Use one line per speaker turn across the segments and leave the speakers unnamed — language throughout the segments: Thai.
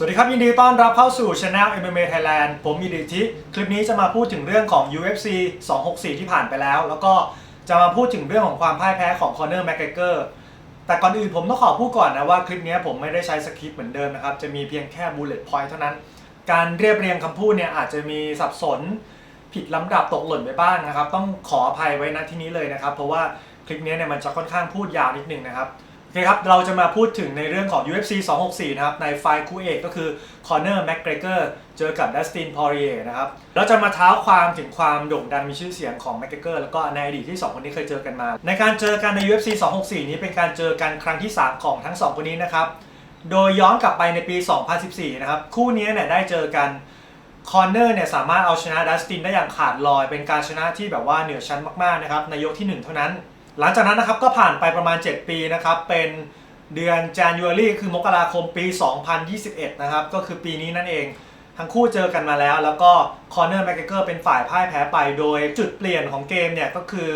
สวัสดีครับ ยินดีต้อนรับเข้าสู่ Channel MMA Thailand ผมมีดิทิคลิปนี้จะมาพูดถึงเรื่องของ UFC 264 ที่ผ่านไปแล้ว แล้วก็จะมาพูดถึงเรื่องของความพ่ายแพ้ของ Conor McGregor แต่ก่อนอื่นผมต้องขอพูดก่อนนะว่าคลิปนี้ผมไม่ได้ใช้สคริปต์เหมือนเดิมนะครับ จะมีเพียงแค่ bullet point เท่านั้น การเรียบเรียงคำพูดเนี่ยอาจจะมีสับสนผิดลำดับตกหล่นไปบ้างนะครับ ต้องขออภัยไว้ณที่นี้เลยนะครับ เพราะว่าคลิปนี้เนี่ยมันจะค่อนข้างพูดยาวนิดนึงนะครับ โอเครับเราจะมาพูดถึงในเรื่องของ UFC 264 นะครับ ในไฟล์คู่เอกก็คือ Conor McGregor เจอกับ Dustin Poirier นะครับเราจะมาเท้าความถึงความโด่งดังมีชื่อเสียงของ McGregor แล้วก็ในอดีตที่ 2 คนนี้เคยเจอกันมา ในการเจอกันใน UFC 264 นี้เป็นการเจอกันครั้งที่ 3 ของทั้ง 2 คนนี้นะครับ โดยย้อนกลับไปในปี 2014 นะครับ คู่นี้เนี่ยได้เจอกันคอนเนอร์เนี่ยสามารถเอาชนะดัสตินได้อย่างขาดลอย เป็นการชนะที่แบบว่าเหนือชั้นมากๆนะครับในยกที่ 1 เท่านั้น หลังจากนั้นนะครับก็ผ่านไปประมาณ 7 ปีนะครับ เป็นเดือน January คือมกราคมปี 2021 นะครับ ก็คือปีนี้นั่นเอง ทั้งคู่เจอกันมาแล้ว แล้วก็คอนเนอร์แม g เกอร์เป็นฝ่ายพ่ายแพ้ไป โดยจุดเปลี่ยนของเกมเนี่ยก็คือ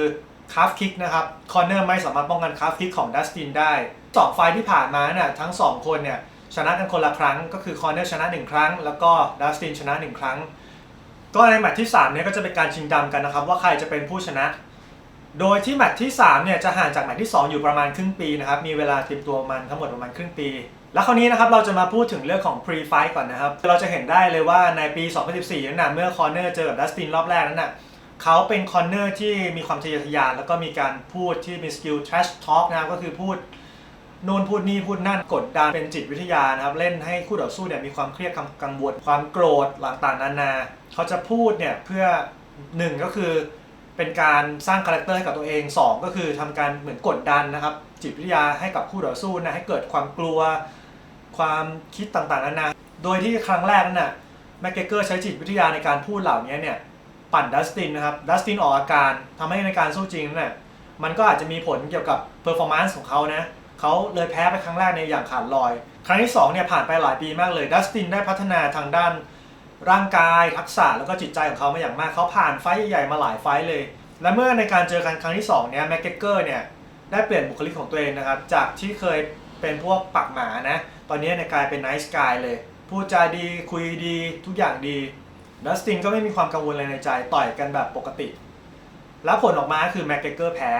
คาฟคิกนะครับคอนเนอร์ไม่สามารถป้องกันคาฟคิกของดัสตินได้สองไฟที่ผ่านมาเนี่ยทั้ง 2 คนเนี่ยชนะกันคนละครั้ง ก็คือคอนเนอร์ชนะ 1 ครั้ง แล้วก็ดัสตินชนะ 1 ครั้ง ก็ในแมตช์ที่3เนี่ยก็จะเป็นการชิงดำกันนะครับว่าใครจะเป็นผู้ชนะ โดยที่แมตช์ที่3เนี่ยจะห่างจากแมตช์ที่ 2 อยู่ประมาณครึ่งปีนะครับ มีเวลาเตรียมตัวมันทั้งหมดประมาณครึ่งปี แล้วคราวนี้นะครับเราจะมาพูดถึงเรื่องของ pre fight ก่อนนะครับ เราจะเห็นได้เลยว่าในปี 2014นั้นนะเมื่อคอนเนอร์เจอกับดัสตินรอบแรกนั้นนะเขาเป็นคอนเนอร์ที่มีความทะเยอทะยาน แล้วก็มีการพูดที่มีสกิล trash talk นะครับก็คือพูดนู่นพูดนี่พูดนั่นกดดันเป็นจิตวิทยานะครับเล่นให้คู่ต่อสู้เนี่ยมีความเครียดกังวลความโกรธต่างๆนานาเขาจะพูดเนี่ยเพื่อหนึ่งก็คือ เป็นการสร้างคาแรคเตอร์ให้กับตัวเองสองก็คือทำการเหมือนกดดันนะครับ จิตวิทยาให้กับคู่ต่อสู้นะให้เกิดความกลัว ความคิดต่างๆนานาโดยที่ครั้งแรกนั่นน่ะแมกเกอร์ใช้จิตวิทยาในการพูดเหล่านี้เนี่ยปั่นดัสตินนะครับดัสตินออกอาการทำให้ในการสู้จริงนั่นน่ะมันก็อาจจะมีผลเกี่ยวกับเพอร์ฟอร์แมนซ์ของเขานะเขาเลยแพ้ไปครั้งแรกในอย่างขาดลอย ครั้งที่2เนี่ยผ่านไปหลายปีมากเลยดัสตินได้พัฒนาทางด้าน ร่างกายทักษะแล้วก็จิตใจของเขามาอย่างมากเขาผ่านไฟต์ใหญ่ๆมาหลายไฟต์เลย และเมื่อในการเจอกันครั้งที่2เนี่ยแม็กเกอร์เนี่ยได้เปลี่ยนบุคลิกของตัวเองนะครับ จากที่เคยเป็นพวกปักหมานะ ตอนนี้เนี่ยกลายเป็นไนท์สกายเลยพูดจาดีคุยดีทุกอย่างดีดัสตินก็ไม่มีความกังวลอะไรในใจต่อยกันแบบปกติ แล้วผลออกมาคือแม็กเกอร์แพ้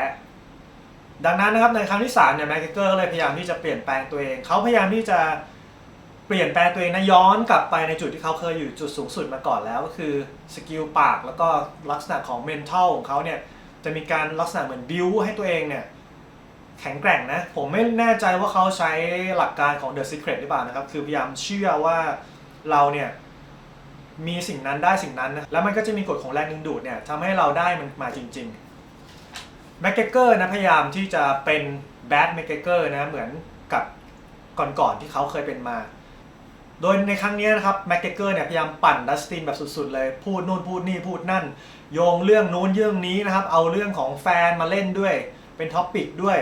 ดังนั้นนะครับในครั้งที่3เนี่ยแม็กเกอร์ก็เลยพยายามที่จะเปลี่ยนแปลงตัวเอง เขาพยายามที่จะ ปลี่ยนแปลงตัวเองนะย้อนกลับไปในจุดที่เขาเคยอยู่จุดสูงสุดมาก่อนแล้วก็คือสกิลปากแล้วก็ลักษณะของเมนเทลของเขาเนี่ยจะมีการลักษณะเหมือนบิวให้ตัวเองเนี่ยแข็งแกร่งนะ ผมไม่แน่ใจว่าเขาใช้หลักการของ The Secret หรือเปล่านะครับ คือพยายามเชื่อว่าเราเนี่ยมีสิ่งนั้นได้สิ่งนั้นนะแล้วมันก็จะมีกฎของแรงดึงดูดเนี่ยทำให้เราได้มันมาจริงๆแมกเกอร์นะพยายามที่จะเป็นแบดแมกเกอร์นะเหมือนกับก่อนๆที่เขาเคยเป็นมา โดยในครั้งนี้นะครับแม็กเกอร์เนี่ยพยายามปั่นดัสตินแบบสุดๆเลย พูดนู่นพูดนี่พูดนั่น โยงเรื่องนู้นเรื่องนี้นะครับ เอาเรื่องของแฟนมาเล่นด้วย เป็นท็อปปิกด้วย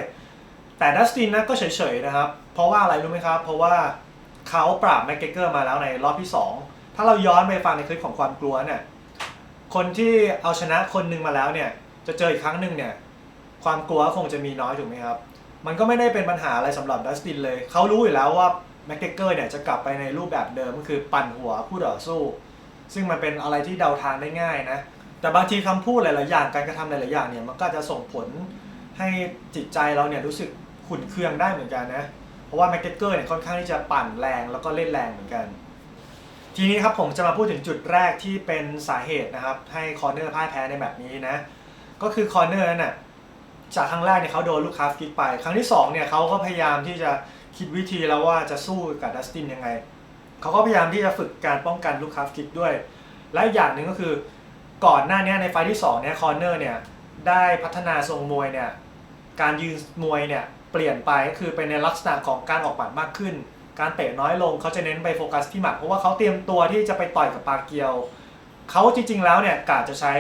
แต่ดัสตินนะก็เฉยๆนะครับ เพราะว่าอะไรรู้ไหมครับ เพราะว่าเขาปราบแม็กเกอร์มาแล้วในรอบที่ 2 ถ้าเราย้อนไปฟังในคลิปของความกลัวเนี่ยคนที่เอาชนะคนหนึ่งมาแล้วเนี่ยจะเจออีกครั้งหนึ่งเนี่ยความกลัวคงจะมีน้อยถูกไหมครับ มันก็ไม่ได้เป็นปัญหาอะไรสำหรับดัสตินเลย เขารู้อยู่แล้วว่า แม็กเกอร์เนี่ยจะกลับไปในรูปแบบเดิมก็คือปั่นหัวผู้ต่อสู้ ซึ่งมันเป็นอะไรที่เดาทางได้ง่ายนะแต่บางทีคำพูดหลาย ๆ อย่างการกระทำหลาย ๆ อย่างเนี่ยมันก็จะส่งผลให้จิตใจเราเนี่ยรู้สึกขุ่นเคืองได้เหมือนกันนะเพราะว่าแม็กเกอร์เนี่ยค่อนข้างที่จะปั่นแรงแล้วก็เล่นแรงเหมือนกัน ทีนี้ครับผมจะมาพูดถึงจุดแรกที่เป็นสาเหตุนะครับให้คอร์เนอร์พ่ายแพ้ในแบบนี้นะก็คือคอร์เนอร์นั่นน่ะจากครั้งแรกเนี่ยเขาโดนลูกค้าฟิกไป ครั้งที่2เนี่ยเขาก็พยายามที่จะ คิดวิธีแล้วว่าจะสู้กับดัสตินยังไง เขาก็พยายามที่จะฝึกการป้องกันลูกค้าฟกิกด้วย และอย่างหนึ่งก็คือก่อนหน้านี้ในไฟที่2เนี่ยคอร์เนอร์เนี่ยได้พัฒนาทรงมวยเนี่ยการยืนมวยเนี่ยเปลี่ยนไปก็คือเป็นในลักษณะของการออกหมัดมากขึ้น การเตะน้อยลงเขาจะเน้นไปโฟกัสที่หมัดเพราะว่าเขาเตรียมตัวที่จะไปต่อยกับปาเกียวเขาจริงๆแล้วเนี่ยกะจะใช้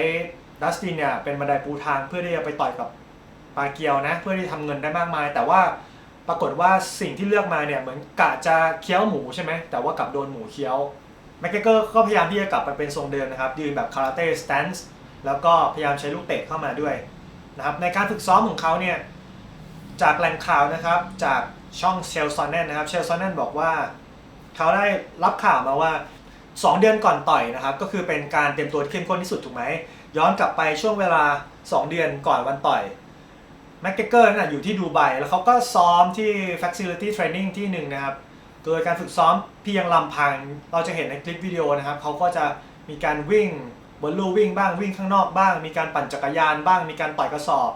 ดัสตินเนี่ยเป็นบันไดปูทางเพื่อที่จะไปต่อยกับปาเกียวนะเพื่อที่ทำเงินได้มากมาย แต่ว่า ปรากฏว่าสิ่งที่เลือกมาเนี่ยเหมือนกะจะเคี้ยวหมูใช่ไหมแต่ว่ากลับโดนหมูเคี้ยวแม็กเกอร์ก็พยายามที่จะกลับไปเป็นทรงเดิมนะครับยืนแบบคาราเต้สแตนส์แล้วก็พยายามใช้ลูกเตะเข้ามาด้วยนะครับในการฝึกซ้อมของเขาเนี่ยจากแหล่งข่าวนะครับจากช่องเชลซอนแนนนะครับเชลซอนแนนบอกว่าเขาได้รับข่าวมาว่า 2 เดือนก่อนต่อยนะครับก็คือเป็นการเตรียมตัวที่เข้มข้นที่สุดถูกไหมย้อนกลับไปช่วงเวลา 2 เดือนก่อนวันต่อย แม็กเกอร์น่ะอยู่ที่ดูไบแล้วเขาก็ซ้อมที่ Facility Training ที่หนึ่งนะครับ โดยการฝึกซ้อมเพียงลำพัง เราจะเห็นในคลิปวิดีโอนะครับ เขาก็จะมีการวิ่งบนลู่วิ่งบ้างวิ่งข้างนอกบ้าง มีการปั่นจักรยานบ้าง มีการต่อยกระสอบ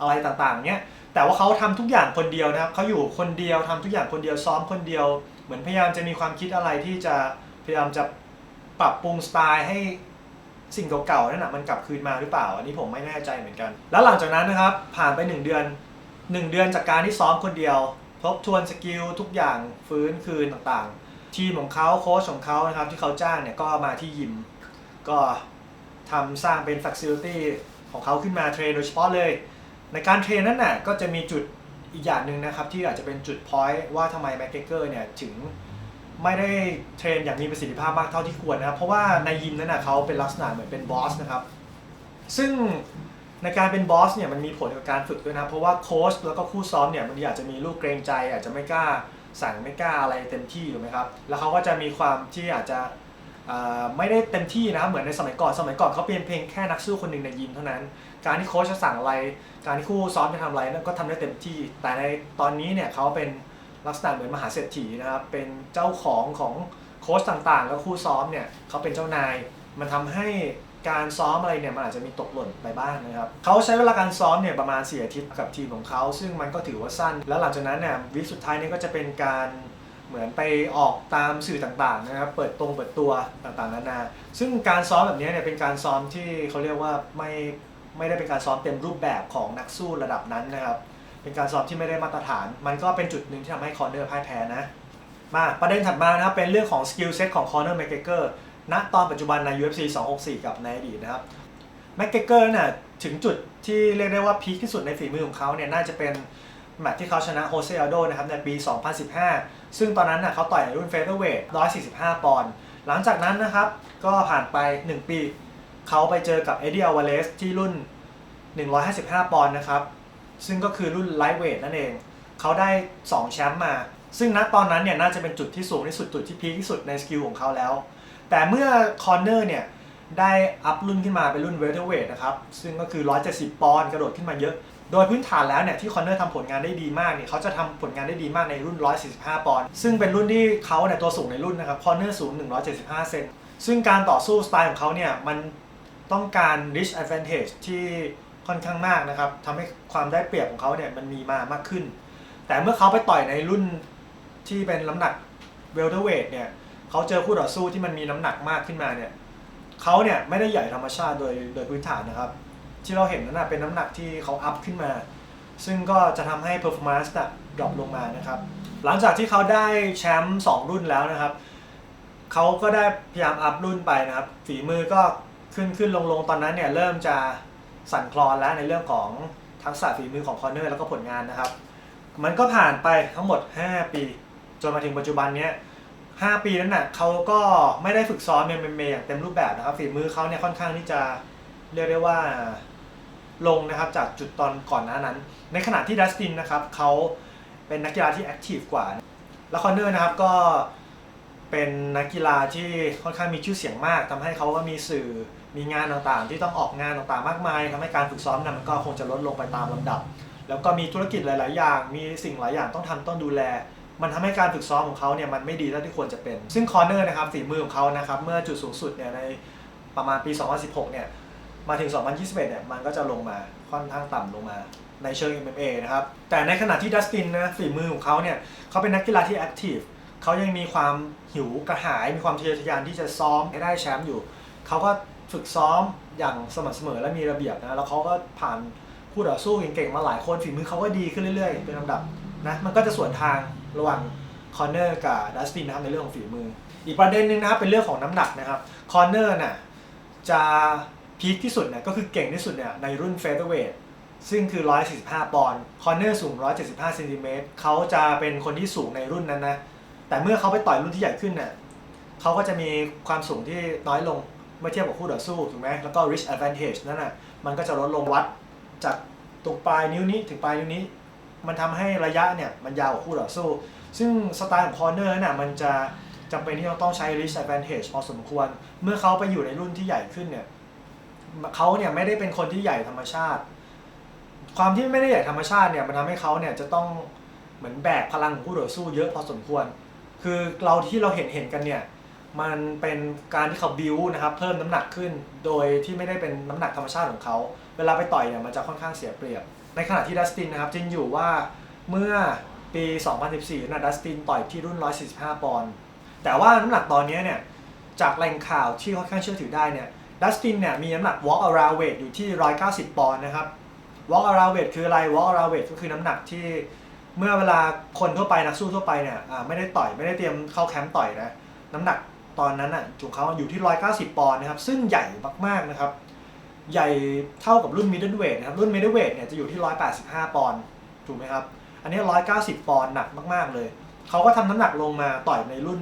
อะไรต่างๆเนี้ย แต่ว่าเขาทำทุกอย่างคนเดียวนะครับ เขาอยู่คนเดียวทำทุกอย่างคนเดียวซ้อมคนเดียว เหมือนพยายามจะมีความคิดอะไรที่จะพยายามจะปรับปรุงสไตล์ให้ สิ่งเก่าๆนั่นนะมันกลับคืนมาหรือเปล่า อันนี้ผมไม่แน่ใจเหมือนกัน แล้วหลังจากนั้นนะครับ ผ่านไป 1 เดือน 1 เดือนจากการที่ซ้อมคนเดียว ทบทวนสกิลทุกอย่างฟื้นคืนต่างๆ ทีมของเขาโค้ชของเขานะครับที่เขาจ้างเนี่ยก็มาที่ยิม ก็ทำสร้างเป็น facility ของเขาขึ้นมาเทรนโดยเฉพาะเลย ในการเทรนนั้นน่ะก็จะมีจุดอีกอย่างหนึ่งนะครับที่อาจจะเป็นจุดพอยต์ว่าทำไมแม็กเกอร์เนี่ยถึง ไม่ได้เทรนอย่างมีประสิทธิภาพมากเท่าที่ควรนะครับ เพราะว่าในยิมนั้นน่ะเขาเป็นลักษณะเหมือนเป็นบอสนะครับ ซึ่งในการเป็นบอสเนี่ยมันมีผลกับการฝึกด้วยนะ เพราะว่าโค้ชแล้วก็คู่ซ้อมเนี่ยมันอาจจะมีลูกเกรงใจ อาจจะไม่กล้าสั่งไม่กล้าอะไรเต็มที่ถูกไหมครับ แล้วเขาก็จะมีความที่อาจจะไม่ได้เต็มที่นะเหมือนในสมัยก่อนสมัยก่อนเขาเป็นเพียงแค่นักสู้คนหนึ่งในยิมเท่านั้น การที่โค้ชจะสั่งอะไร การที่คู่ซ้อมจะทำอะไรนั่นก็ทำได้เต็มที่ แต่ในตอนนี้เนี่ยเขาเป็น ลักษณะเหมือนมหาเศรษฐีนะครับ เป็นเจ้าของของโค้ชต่างๆ แล้วคู่ซ้อมเนี่ยเขาเป็นเจ้านาย มันทำให้การซ้อมอะไรเนี่ยมันอาจจะมีตกหล่นไปบ้างนะครับเขาใช้เวลาการซ้อมเนี่ยประมาณ 4 อาทิตย์กับทีมของเขาซึ่งมันก็ถือว่าสั้น แล้วหลังจากนั้นเนี่ยวิสุดท้ายเนี่ยก็จะเป็นการเหมือนไปออกตามสื่อต่างๆนะครับเปิดตรงเปิดตัวต่างๆนานา ซึ่งการซ้อมแบบนี้เนี่ยเป็นการซ้อมที่เขาเรียกว่าไม่ไม่ได้เป็นการซ้อมเต็มรูปแบบของนักสู้ระดับนั้นนะครับ เป็นการซ้อมที่ไม่ได้มาตรฐาน มันก็เป็นจุดหนึ่งที่ทำให้คอร์เนอร์พ่ายแพ้นะ มาประเด็นถัดมานะครับเป็นเรื่องของสกิลเซ็ตของคอร์เนอร์แมกเกอร์ณตอนปัจจุบันใน UFC 264 กับในอดีตนะครับแมกเกอร์น่ะถึงจุดที่เรียกได้ว่าพีคที่สุดในฝีมือของเขาเนี่ยน่าจะเป็นแมตช์ที่เขาชนะโฮเซอัลโดนะครับในปี 2015 ซึ่งตอนนั้นน่ะเขาต่อยในรุ่นเฟเธอร์เวท145 ปอนด์หลังจากนั้นนะครับก็ผ่านไป 1 ปี เขาไปเจอกับเอ็ดดี้อัลวาเลสที่รุ่น 155 ปอนด์นะครับ ซึ่งก็คือรุ่นไลท์เวทนั่นเอง เขาได้ 2 แชมป์มา ซึ่งณตอนนั้นเนี่ยน่าจะเป็นจุดที่สูงที่สุดจุดที่พีคที่สุดในสกิลของเขาแล้ว แต่เมื่อคอนเนอร์เนี่ยได้อัพรุ่นขึ้นมาเป็นรุ่นเวเทอร์เวทนะครับ ซึ่งก็คือ 170 ปอนด์กระโดดขึ้นมาเยอะ โดยพื้นฐานแล้วเนี่ยที่คอนเนอร์ทำผลงานได้ดีมากเนี่ยเขาจะทำผลงานได้ดีมากในรุ่น 145 ปอนด์ ซึ่งเป็นรุ่นที่เขาเนี่ยตัวสูงในรุ่นนะครับ คอนเนอร์สูง 175 เซน ซึ่งการต่อสู้สไตล์ของเขาเนี่ยมันต้องการ rich advantage ที่ ค่อนข้างมากนะครับทำให้ความได้เปรียบของเขาเนี่ยมันมีมามากขึ้น แต่เมื่อเขาไปต่อยในรุ่นที่เป็นน้ำหนักเวลเทเวทเนี่ยเขาเจอคู่ต่อสู้ที่มันมีน้ำหนักมากขึ้นมาเนี่ยเขาเนี่ยไม่ได้ใหญ่ธรรมชาติโดยโดยพื้นฐานนะครับ ที่เราเห็นนั้นนะเป็นน้ำหนักที่เขาอัพขึ้นมา ซึ่งก็จะทำให้ performance น่ะดรอปลงมานะครับ หลังจากที่เขาได้แชมป์2รุ่นแล้วนะครับเขาก็ได้พยายามอัพรุ่นไปนะครับ ฝีมือก็ขึ้นขึ้นลงลงตอนนั้นเนี่ยเริ่มจะ สั่นคลอนแล้วในเรื่องของทักษะฝีมือของคอร์เนอร์แล้วก็ผลงานนะครับ มันก็ผ่านไปทั้งหมด 5 ปี จนมาถึงปัจจุบันเนี้ย5ปีนั้นน่ะเขาก็ไม่ได้ฝึกซ้อมเมเมอย่างเต็มรูปแบบนะครับฝีมือเขาเนี่ยค่อนข้างที่จะเรียกได้ว่าลงนะครับจากจุดตอนก่อนหน้านั้น ในขณะที่ดัสตินนะครับเขาเป็นนักกีฬาที่แอคทีฟกว่า แล้วคอนเนอร์นะครับก็เป็นนักกีฬาที่ค่อนข้างมีชื่อเสียงมากทำให้เขาก็มีสื่อ มีงานต่างๆ ที่ต้องออกงานต่างๆ มากมายทำให้การฝึกซ้อมนั้นมันก็คงจะลดลงไปตามลำดับ แล้วก็มีธุรกิจหลาย ๆ อย่าง มีสิ่งหลายอย่างต้องทำต้องดูแล มันทำให้การฝึกซ้อมของเขาเนี่ยมันไม่ดีเท่าที่ควรจะเป็น ซึ่งคอเนอร์นะครับฝีมือของเขานะครับเมื่อจุดสูงสุดเนี่ยในประมาณปี 2016 เนี่ยมาถึง 2021 เนี่ยมันก็จะลงมาค่อนข้างต่ำลงมาในเชิง MMA นะครับ แต่ในขณะที่ดัสตินนะฝีมือของเขาเนี่ยเขาเป็นนักกีฬาที่แอคทีฟเขายังมีความหิวกระหาย มีความทะเยอทะยานที่จะซ้อมให้ได้แชมป์อยู่ เขาก็ ฝึกซ้อมอย่างสม่ำเสมอและมีระเบียบนะแล้วเขาก็ผ่านคู่ต่อสู้เก่งๆมาหลายคนฝีมือเขาก็ดีขึ้นเรื่อยๆ เป็นลำดับนะมันก็จะสวนทางระหว่างคอนเนอร์กับดัสตินนะครับในเรื่องของฝีมือ อีกประเด็นหนึ่งนะครับเป็นเรื่องของน้ำหนักนะครับคอนเนอร์น่ะจะพีคที่สุดเนี่ยก็คือเก่งที่สุดเนี่ยในรุ่นเฟเธอร์เวทซึ่งคือ 145 ปอนด์คอนเนอร์สูง 175เซนติเมตรเขาจะเป็นคนที่สูงในรุ่นนั้นนะแต่เมื่อเขาไปต่อยรุ่นที่ใหญ่ขึ้นเนี่ยเขาก็จะมีความสูงที่น้อยลง เมื่อเทียบกับคู่ต่อสู้ถูกไหมแล้วก็ rich advantage นั่นน่ะมันก็จะลดลงวัดจากตรงปลายนิ้วนี้ถึงปลายนิ้วนี้ มันทำให้ระยะเนี่ยมันยาวกว่าคู่ต่อสู้ ซึ่งสไตล์ของคอร์เนอร์น่ะมันจะจำเป็นที่จะต้องใช้ reach advantage พอสมควร เมื่อเขาไปอยู่ในรุ่นที่ใหญ่ขึ้นเนี่ยเขาเนี่ยไม่ได้เป็นคนที่ใหญ่ธรรมชาติ ความที่ไม่ได้ใหญ่ธรรมชาติเนี่ยมันทำให้เขาเนี่ยจะต้องเหมือนแบกพลังของผู้ต่อสู้เยอะพอสมควร คือเราที่เราเห็นเห็นกันเนี่ย มันเป็นการที่เขาบิวนะครับเพิ่มน้ำหนักขึ้น โดยที่ไม่ได้เป็นน้ำหนักธรรมชาติของเขา เวลาไปต่อยเนี่ยมันจะค่อนข้างเสียเปรียบ ในขณะที่ดัสตินนะครับจริงอยู่ว่าเมื่อปี 2014นะดัสตินต่อยที่รุ่น 145 ปอนด์แต่ว่าน้ำหนักตอนนี้เนี่ยจากแหล่งข่าวที่ค่อนข้างเชื่อถือได้เนี่ยดัสตินเนี่ยมีน้ำหนัก walk around weight อยู่ที่ 190 ปอนด์นะครับ walk around weight คืออะไร walk around weight ก็คือน้ำหนักที่เมื่อเวลาคนทั่วไปนักสู้ทั่วไปเนี่ยไม่ได้ต่อยไม่ได้เตรียมเข้าแคมป์ต่อยนะน้ำหนัก ตอนนั้นอะจุงเขาอยู่ที่ 190 ปอนด์นะครับ ซึ่งใหญ่มากๆนะครับ ใหญ่เท่ากับรุ่น middle weight นะครับ รุ่น middle weight เนี่ยจะอยู่ที่ 185 ปอนด์ ถูกไหมครับ อันนี้ 190 ปอนด์หนักมาก ๆ เลย เขาก็ทำน้ำหนักลงมาต่อยในรุ่น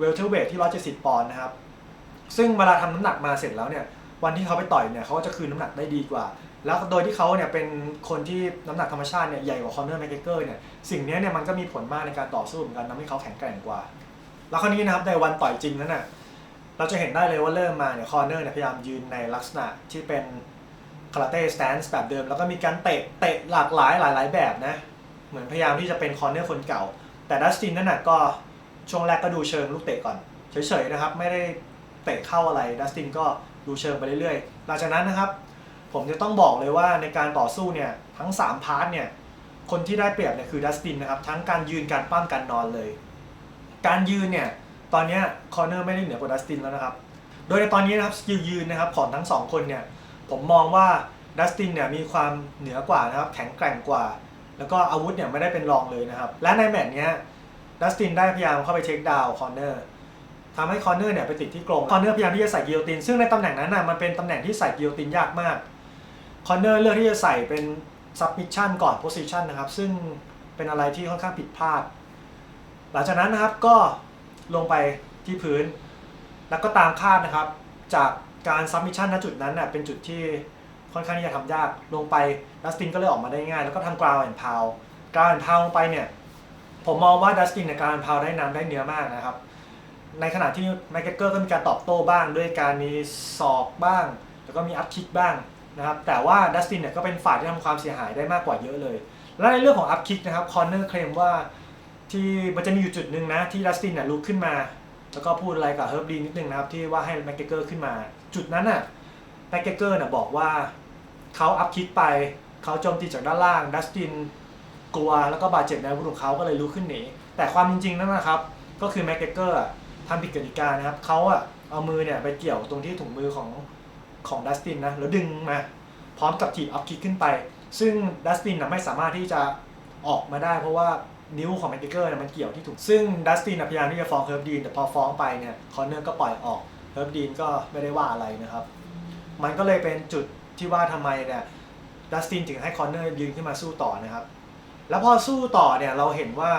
welterweight ที่ 170 ปอนด์นะครับ ซึ่งเวลาทำน้ำหนักมาเสร็จแล้วเนี่ย วันที่เขาไปต่อยเนี่ยเขาก็จะคืนน้ำหนักได้ดีกว่า แล้วโดยที่เขาเนี่ยเป็นคนที่น้ำหนักธรรมชาติเนี่ยใหญ่กว่าคอนเนอร์แมกเกอร์เนี่ย สิ่งนี้เนี่ยมันก็มีผลมากในการต่อสู้เหมือนกันทำให้เขาแข็งแกร่งกว่า แล้วคราวนี้นะครับในวันต่อยจริงนั้นน่ะเราจะเห็นได้เลยว่าเริ่มมาเนี่ยคอร์เนอร์เนี่ยพยายามยืนในลักษณะที่เป็นคาราเต้สแตนส์แบบเดิม แล้วก็มีการเตะเตะหลากหลายหลายๆแบบนะ เหมือนพยายามที่จะเป็นคอร์เนอร์คนเก่า แต่ดัสตินนั่นน่ะก็ช่วงแรกก็ดูเชิงลูกเตะก่อนเฉยๆนะครับ ไม่ได้เตะเข้าอะไรดัสตินก็ดูเชิงไปเรื่อยๆ หลังจากนั้นนะครับ ผมจะต้องบอกเลยว่าในการต่อสู้เนี่ยทั้ง 3 พาร์ทเนี่ยคนที่ได้เปรียบเนี่ยคือดัสตินนะครับทั้งการยืนการปั้มการนอนเลย การยืนเนี่ยตอนนี้คอร์เนอร์ไม่ได้เหนือกว่าดัสตินแล้วนะครับ โดยในตอนนี้นะครับสกิลยืนนะครับของทั้งสองคนเนี่ยผมมองว่าดัสตินเนี่ยมีความเหนือกว่านะครับแข็งแกร่งกว่า แล้วก็อาวุธเนี่ยไม่ได้เป็นรองเลยนะครับ และในแมตช์เนี้ยดัสตินได้พยายามเข้าไปเช็คดาวคอร์เนอร์ทำให้คอร์เนอร์เนี่ยไปติดที่กรงคอร์เนอร์พยายามที่จะใส่กิโยติน ซึ่งในตำแหน่งนั้นน่ะมันเป็นตำแหน่งที่ใส่กิโยตินยากมากคอร์เนอร์เลือกที่จะใส่เป็นซับมิชชั่นก่อนโพซิชันนะครับซึ่งเป็นอะไรที่ค่อนข้างผิดพลาด หลังจากนั้นนะครับก็ลงไปที่พื้น แล้วก็ตามคาดนะครับ จากการซับมิชชั่นณจุดนั้นน่ะเป็นจุดที่ค่อนข้างที่จะทำยากลงไปดัสตินก็เลยออกมาได้ง่าย แล้วก็ทำกราวแอนพาวกราวแอนพาวลงไปเนี่ยผมมองว่าดัสตินในการพาวได้น้ำได้เนื้อมากนะครับ ในขณะที่แมคเกอร์ก็มีการตอบโต้บ้างด้วยการมีศอกบ้าง แล้วก็มีอัพคิกบ้างนะครับแต่ว่าดัสตินเนี่ยก็เป็นฝ่ายที่ทำความเสียหายได้มากกว่าเยอะเลย และในเรื่องของอัพคิกนะครับคอนเนอร์เคลมว่า ที่มันจะมีอยู่จุดหนึ่งนะที่ดัสตินเนี่ยลุกขึ้นมา แล้วก็พูดอะไรกับเฮิร์บดีนิดนึงนะครับที่ว่าให้แม็กเกอร์ขึ้นมา จุดนั้นน่ะแม็กเกอร์น่ะบอกว่าเขาอัพคิกไปเขาโจมตีจากด้านล่างดัสตินกลัวแล้วก็บาดเจ็บในวุธของเขาก็เลยลุกขึ้นหนีแต่ความจริงๆนั่นนะครับ ก็คือแม็กเกอร์ทำผิดกติกานะครับเขาอะเอามือเนี่ยไปเกี่ยวตรงที่ถุงมือของของดัสตินนะแล้วดึงมาพร้อมกับถีบอัพคิกขึ้นไป ซึ่งดัสตินน่ะไม่สามารถที่จะออกมาได้ เพราะว่า นิ้วของแมกเกอร์เนี่ยมันเกี่ยวที่ถูก ซึ่งดัสตินพยายามที่จะฟ้องเฮิร์บดีนแต่พอฟ้องไปเนี่ยคอนเนอร์ก็ปล่อยออกเฮิร์บดีนก็ไม่ได้ว่าอะไรนะครับ มันก็เลยเป็นจุดที่ว่าทำไมเนี่ยดัสตินถึงให้คอนเนอร์ยืนขึ้นมาสู้ต่อนะครับ แล้วพอสู้ต่อเนี่ยเราเห็นว่า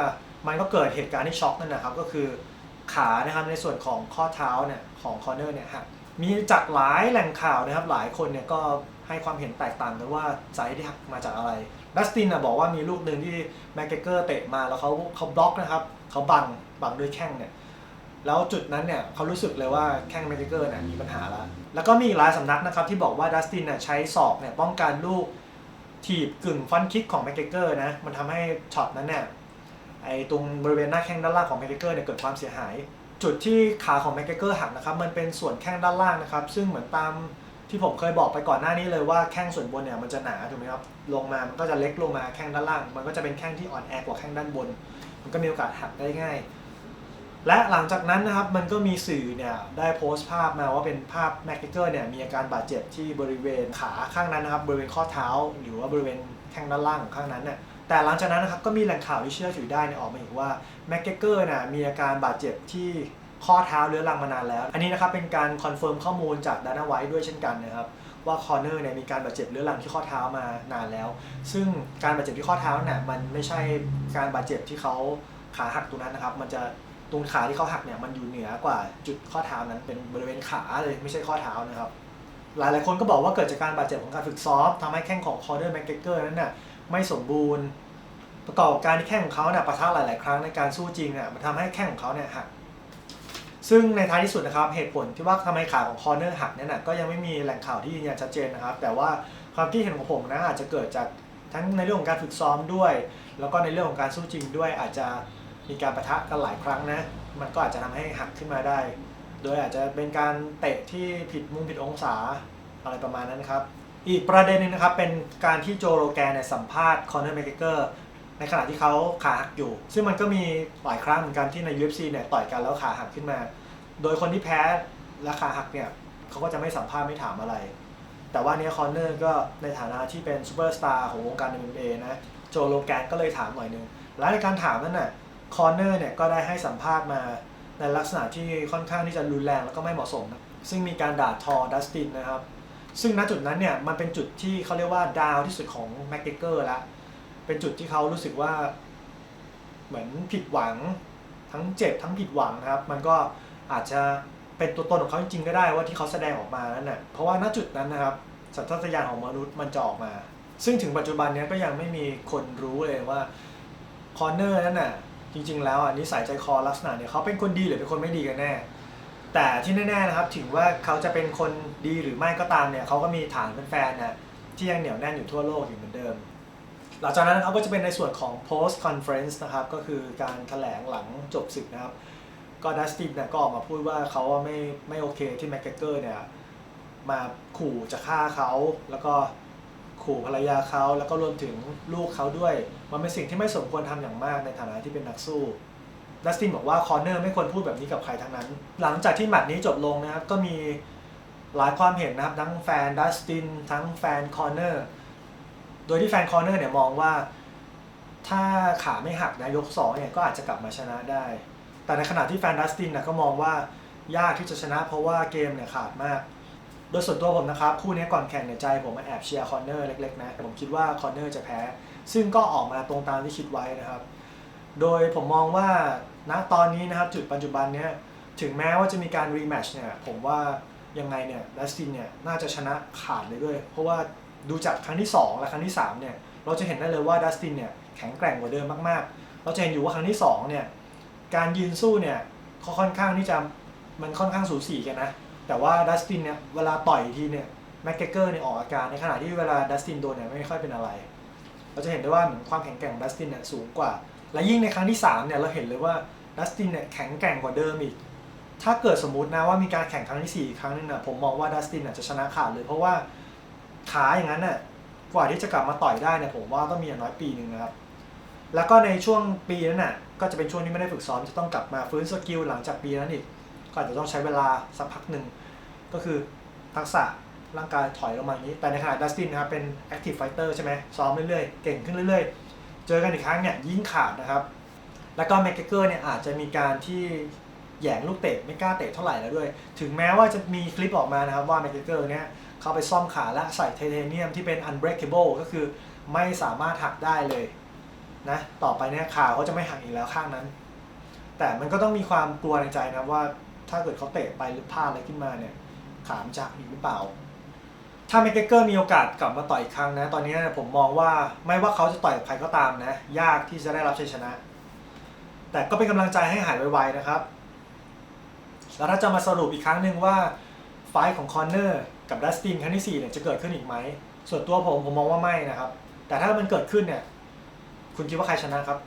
มันก็เกิดเหตุการณ์ที่ช็อกนั่นนะครับ ก็คือขานะครับในส่วนของข้อเท้าเนี่ยของคอนเนอร์เนี่ยหักมีจากหลายแหล่งข่าวนะครับหลายคนเนี่ยก็ให้ความเห็นแตกต่างกันว่าสาเหตุที่หักมาจากอะไร ดัสตินนะบอกว่ามีลูกหนึ่งที่แมกเกอร์เตะมาแล้วเขาเขาบล็อกนะครับเขาบังบังด้วยแข้งเนี่ยแล้วจุดนั้นเนี่ยเขารู้สึกเลยว่าแข้งแมกเกอร์เนี่ยมีปัญหาแล้ว แล้วก็มีอีกหลายสำนักนะครับที่บอกว่าดัสตินเนี่ยใช้ศอกเนี่ยป้องกันลูกถีบกึ่งฟันคิกของแมกเกอร์นะมันทำให้ช็อตนั้นเนี่ยไอตรงบริเวณหน้าแข้งด้านล่างของแมกเกอร์เนี่ยเกิดความเสียหาย จุดที่ขาของแมกเกอร์หักนะครับมันเป็นส่วนแข้งด้านล่างนะครับซึ่งเหมือนตาม ที่ผมเคยบอกไปก่อนหน้านี้เลยว่าแข้งส่วนบนเนี่ยมันจะหนาถูกไหมครับลงมามันก็จะเล็กลงมาแข้งด้านล่าง มันก็จะเป็นแข้งที่อ่อนแอกว่าแข้งด้านบน มันก็มีโอกาสหักได้ง่าย และหลังจากนั้นนะครับมันก็มีสื่อเนี่ยได้โพสต์ภาพมาว่าเป็นภาพแม็กเกอร์เนี่ยมีอาการบาดเจ็บที่บริเวณขาข้างนั้นนะครับบริเวณข้อเท้า หรือว่าบริเวณแข้งด้านล่างของข้างนั้นเนี่ยแต่หลังจากนั้นนะครับก็มีแหล่งข่าวที่เชื่อถือได้เนี่ยออกมาอีกว่าแม็กเกอร์เนี่ยมีอาการบาดเจ็บที่ ข้อเท้าเรื้อรังมานานแล้ว อันนี้นะครับเป็นการคอนเฟิร์มข้อมูลจากดานาไวท์ด้วยเช่นกันนะครับว่าคอร์เนอร์เนี่ยมีการบาดเจ็บเรื้อรังที่ข้อเท้ามานานแล้ว ซึ่งการบาดเจ็บที่ข้อเท้าเนี่ยมันไม่ใช่การบาดเจ็บที่เขาขาหักตรงนั้นนะครับ มันจะตรงขาที่เขาหักเนี่ยมันอยู่เหนือกว่าจุดข้อเท้านั้นเป็นบริเวณขาเลยไม่ใช่ข้อเท้านะครับ หลายหลายๆคนก็บอกว่าเกิดจากการบาดเจ็บของการฝึกซ้อมทำให้แข้งของคอร์เนอร์แมกเกอร์นั้นน่ะไม่สมบูรณ์ ประกอบกับการที่แข้งของเขาเนี่ยปะทะหลาย ๆ ครั้งในการสู้จริงเนี่ยมันทำให้แข้งของเขาเนี่ยหัก ซึ่งในท้ายที่สุดนะครับเหตุผลที่ว่าทำไมขาของคอร์เนอร์หักเนี่ยนะก็ยังไม่มีแหล่งข่าวที่ยืนยันชัดเจนนะครับ แต่ว่าความคิดเห็นของผมนะอาจจะเกิดจากทั้งในเรื่องของการฝึกซ้อมด้วย แล้วก็ในเรื่องของการสู้จริงด้วย อาจจะมีการประทะกันหลายครั้งนะมันก็อาจจะทำให้หักขึ้นมาได้ โดยอาจจะเป็นการเตะที่ผิดมุมผิดองศาอะไรประมาณนั้นครับ อีกประเด็นหนึงนะครับเป็นการที่โจโรแกนเนี่ยสัมภาษณ์คอนเนอร์เมกเกอร์ ในขณะที่เขาขาหักอยู่ ซึ่งมันก็มีหลายครั้งเหมือนกันที่ใน UFC เนี่ยต่อยกันแล้วขาหักขึ้นมา โดยคนที่แพ้และขาหักเนี่ยเขาก็จะไม่สัมภาษณ์ไม่ถามอะไร แต่ว่าเนี้คอนเนอร์ก็ในฐานะที่เป็นซูเปอร์สตาร์ของวงการ MMA นะโจโรแกนก็เลยถามหน่อยนึงและในการถามนั้นน่ะคอนเนอร์เนี่ยก็ได้ให้สัมภาษณ์มาในลักษณะที่ค่อนข้างที่จะรุนแรงแล้วก็ไม่เหมาะสมนะซึ่งมีการด่าทอดัสตินนะครับ ซึ่งณจุดนั้นเนี่ยมันเป็นจุดที่เขาเรียกว่าดาวที่สุดของแม็กเกอร์แล้ว เป็นจุดที่เขารู้สึกว่า เหมือนผิดหวัง ทั้งเจ็บทั้งผิดหวังนะครับ มันก็อาจจะเป็นตัวตนของเขาจริงๆก็ได้ว่าที่เขาแสดงออกมานั่นน่ะเพราะว่าณจุดนั้นนะครับ สัญชาตญาณของมนุษย์มันจะออกมา ซึ่งถึงปัจจุบันนี้ก็ยังไม่มีคนรู้เลยว่าคอนเนอร์นั่นน่ะจริง ๆ แล้วอะนิสัยใจคอลักษณะเนี่ยเขาเป็นคนดีหรือเป็นคนไม่ดีกันแน่ แต่ที่แน่ๆนะครับถึงว่าเขาจะเป็นคนดีหรือไม่ก็ตามเนี่ยเขาก็มีฐานแฟนๆนะที่ยังเหนียวแน่นอยู่ทั่วโลกอยู่เหมือนเดิม หลังจากนั้นเขาก็จะเป็นในส่วนของ post conference นะครับก็คือการแถลงหลังจบศึกนะครับ ก็ดัสตินเนี่ยก็ออกมาพูดว่าเขาว่าไม่ไม่โอเคที่แม็กเกอร์เนี่ยมาขู่จะฆ่าเขาแล้วก็ขู่ภรรยาเขาแล้วก็รวมถึงลูกเขาด้วย มันเป็นสิ่งที่ไม่สมควรทำอย่างมากในฐานะที่เป็นนักสู้ดัสตินบอกว่าคอร์เนอร์ไม่ควรพูดแบบนี้กับใครทั้งนั้น หลังจากที่แมตช์นี้จบลงนะครับก็มีหลายความเห็นนะครับทั้งแฟนดัสตินทั้งแฟนคอร์เนอร์ โดยที่แฟนคอร์เนอร์เนี่ยมองว่า ถ้าขาไม่หักนะยกสองเนี่ยก็อาจจะกลับมาชนะได้ แต่ในขณะที่แฟนดัสตินนะก็มองว่ายากที่จะชนะเพราะว่าเกมเนี่ยขาดมาก โดยส่วนตัวผมนะครับ คู่นี้ก่อนแข่งเนี่ยใจผมมาแอบเชียร์คอร์เนอร์เล็กๆนะแต่ผมคิดว่าคอร์เนอร์จะแพ้ ซึ่งก็ออกมาตรงตามที่คิดไว้นะครับ โดยผมมองว่าณตอนนี้นะครับจุดปัจจุบันเนี้ยถึงแม้ว่าจะมีการรีแมชเนี่ยผมว่ายังไงเนี่ยดัสตินเนี่ยน่าจะชนะขาดเลยด้วย เพราะว่า ดูจากครั้งที่ 2 และครั้งที่3เนี่ยเราจะเห็นได้เลยว่าดัสตินเนี่ยแข็งแกร่งกว่าเดิมมากๆ เราจะเห็นอยู่ว่าครั้งที่2เนี่ยการยืนสู้เนี่ยเขาค่อนข้างที่จะมันค่อนข้างสูสีกันนะแต่ว่าดัสตินเนี่ยเวลาต่อยทีเนี่ยแม็กเกอร์เนี่ยออกอาการในขณะที่เวลาดัสตินโดนเนี่ยไม่ค่อยเป็นอะไร เราจะเห็นได้ว่าเหมือนความแข็งแกร่งของดัสตินเนี่ยสูงกว่า และยิ่งในครั้งที่3เนี่ยเราเห็นเลยว่าดัสตินเนี่ยแข็งแกร่งกว่าเดิมอีก ถ้าเกิดสมมตินะว่ามีการแข่งครั้งที่4อีกครั้งหนึงนะผมมองว่าดัสตินน่ะจะชนะขาดเลยเพราะว่า ขาอย่างนั้นน่ะกว่าที่จะกลับมาต่อยได้เนี่ยผมว่าต้องมีอย่างน้อยปีหนึ่งนะครับ แล้วก็ในช่วงปีนั้นน่ะก็จะเป็นช่วงที่ไม่ได้ฝึกซ้อมจะต้องกลับมาฟื้นสกิลหลังจากปีนั้นอีกก็อาจจะต้องใช้เวลาสักพักหนึ่งก็คือทักษะร่างกายถอยลงมาอย่างนี้ แต่ในขณะดัสตินนะครับเป็น active fighter ใช่ไหมซ้อมเรื่อยๆ เก่งขึ้นเรื่อยๆ เจอกันอีกครั้งเนี่ยยิ่งขาดนะครับ แล้วก็แม็กเกอร์เนี่ยอาจจะมีการที่แหย่งลูกเตะไม่กล้าเตะเท่าไหร่แล้วด้วย ถึงแม้ว่าจะมีคลิปออกมานะครับว่าแม็กเกอร์เนี่ย เขาไปซ่อมขาและใส่ไทเทเนียมที่เป็น unbreakable ก็คือไม่สามารถหักได้เลยนะต่อไปเนี่ยขาเขาจะไม่หักอีกแล้วข้างนั้น แต่มันก็ต้องมีความกลัวในใจนะว่าถ้าเกิดเขาเตะไปหรือพลาดอะไรขึ้นมาเนี่ยขามนจะหักอีกหรือเปล่า ถ้าแม็กเกอร์มีโอกาสกลับมาต่อยอีกครั้งนะ ตอนนี้ผมมองว่าไม่ว่าเขาจะต่อยกับใครก็ตามนะ ยากที่จะได้รับชัยชนะ แต่ก็เป็นกำลังใจให้หายไวๆนะครับแล้วถ้าจะมาสรุปอีกครั้งหนึ่งว่าไฟท์ของคอนเนอร์ กับดัสตินครั้งที่4เนี่ยจะเกิดขึ้นอีกไหม ส่วนตัวผมผมมองว่าไม่นะครับ แต่ถ้ามันเกิดขึ้นเนี่ย คุณคิดว่าใครชนะครับ